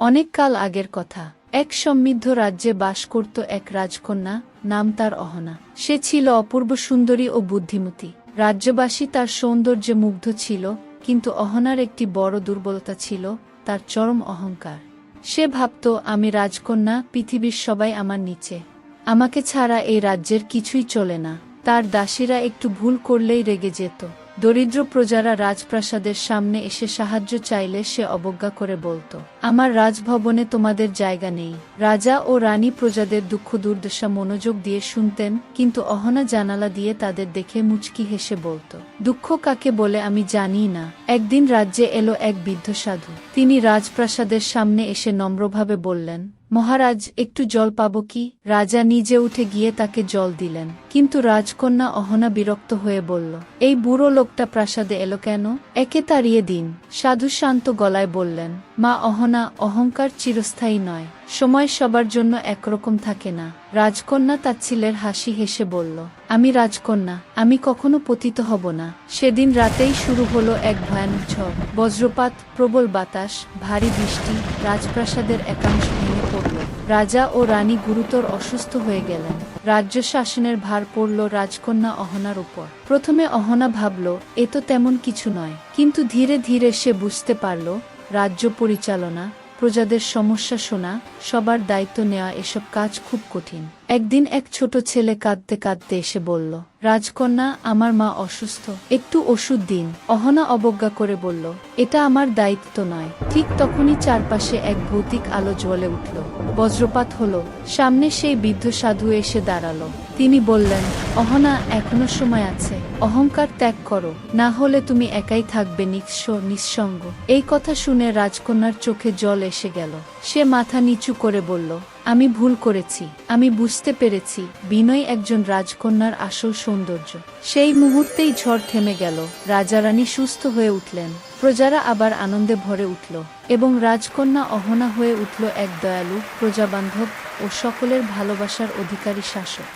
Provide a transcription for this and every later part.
অনেক কাল আগের কথা। এক সমৃদ্ধ রাজ্যে বাস করত এক রাজকন্যা, নাম তার অহনা। সে ছিল অপূর্ব সুন্দরী ও বুদ্ধিমতী। রাজ্যবাসী তার সৌন্দর্যে মুগ্ধ ছিল, কিন্তু অহনার একটি বড় দুর্বলতা ছিল, তার চরম অহংকার। সে ভাবত, আমি রাজকন্যা, পৃথিবীর সবাই আমার নিচে। আমাকে ছাড়া এই রাজ্যের কিছুই চলে না। তার দাসীরা একটু ভুল করলেই রেগে যেত। দরিদ্র প্রজারা রাজপ্রাসাদের সামনে এসে সাহায্য চাইলে সে অবজ্ঞা করে বলতো, আমার রাজভবনে তোমাদের জায়গা নেই। রাজা ও রানী প্রজাদের দুঃখ দুর্দশা মনোযোগ দিয়ে শুনতেন, কিন্তু অহনা জানালা দিয়ে তাদের দেখে মুচকি হেসে বলত, দুঃখ কাকে বলে আমি জানি না। একদিন রাজ্যে এলো এক বৃদ্ধ সাধু। তিনি রাজপ্রাসাদের সামনে এসে নম্রভাবে বললেন মহারাজ, একটু জল পাব কি? রাজা নিজে উঠে গিয়ে তাকে জল দিলেন। কিন্তু রাজকন্যা অহনা বিরক্ত হয়ে বলল, এই বুড়ো লোকটা প্রাসাদে এলো কেন? একে তাড়িয়ে দিন। সাধু শান্ত গলায় বললেন মা অহনা অহংকার চিরস্থায়ী নয়। সময় সবার জন্য একরকম থাকে না। রাজকন্যা তার ছেলের হাসি হেসে বলল, আমি রাজকন্যা, আমি কখনো পতিত হব না। সেদিন রাতেই শুরু হলো এক ভয়ানক ঝড়। বজ্রপাত, প্রবল বাতাস, ভারী বৃষ্টি, রাজপ্রাসাদের একাংশ ভেঙে পড়ল। রাজা ও রানী গুরুতর অসুস্থ হয়ে গেলেন। রাজ্য শাসনের ভার পড়ল রাজকন্যা অহনার উপর। প্রথমে অহনা ভাবল, এ তো তেমন কিছু নয়। কিন্তু ধীরে ধীরে সে বুঝতে পারল রাজ্য পরিচালনা প্রজাদের সমস্যা শোনা সবার দায়িত্ব নেওয়া এসব কাজ খুব কঠিন। একদিন এক ছোট ছেলে কাঁদতে কাঁদতে এসে বলল, রাজকন্যা, আমার মা অসুস্থ। একটু ওষুধ দিন। অহনা অবজ্ঞা করে বলল, এটা আমার দায়িত্ব নয়। ঠিক তখনই চারপাশে এক ভৌতিক আলো জ্বলে উঠল। বজ্রপাত হলো। সামনে সেই বৃদ্ধ সাধু এসে দাঁড়াল। তিনি বললেন, অহনা, এখনও সময় আছে। অহংকার ত্যাগ করো। না হলে তুমি একাই থাকবে নিঃস্ব নিঃসঙ্গ। এই কথা শুনে রাজকন্যার চোখে জল এসে গেল। সে মাথা নিচু করে বলল আমি ভুল করেছি, আমি বুঝতে পেরেছি, বিনয় একজন রাজকন্যার আসল সৌন্দর্য। সেই মুহূর্তেই ঝড় থেমে গেল, রাজারানী সুস্থ হয়ে উঠলেন, প্রজারা আবার আনন্দে ভরে উঠল, এবং রাজকন্যা অহনা হয়ে উঠল এক দয়ালু, প্রজাবান্ধব ও সকলের ভালোবাসার অধিকারী শাসক।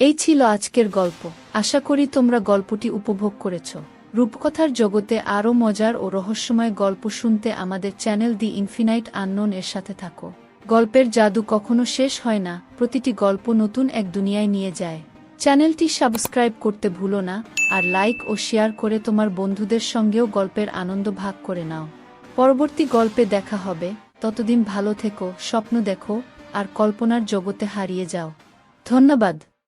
এই ছিল আজকের গল্প, আশা করি তোমরা গল্পটি উপভোগ করেছ। রূপকথার জগতে আরও মজার ও রহস্যময় গল্প শুনতে আমাদের চ্যানেল দি ইনফিনাইট আননোন এর সাথে থাকো। গল্পের জাদু কখনো শেষ হয় না, প্রতিটি গল্প নতুন এক দুনিয়ায় নিয়ে যায়। চ্যানেলটি সাবস্ক্রাইব করতে ভুলো না, আর লাইক ও শেয়ার করে তোমার বন্ধুদের সঙ্গেও গল্পের আনন্দ ভাগ করে নাও। পরবর্তী গল্পে দেখা হবে, ততদিন ভালো থেকো, স্বপ্ন দেখো, আর কল্পনার জগতে হারিয়ে যাও। ধন্যবাদ।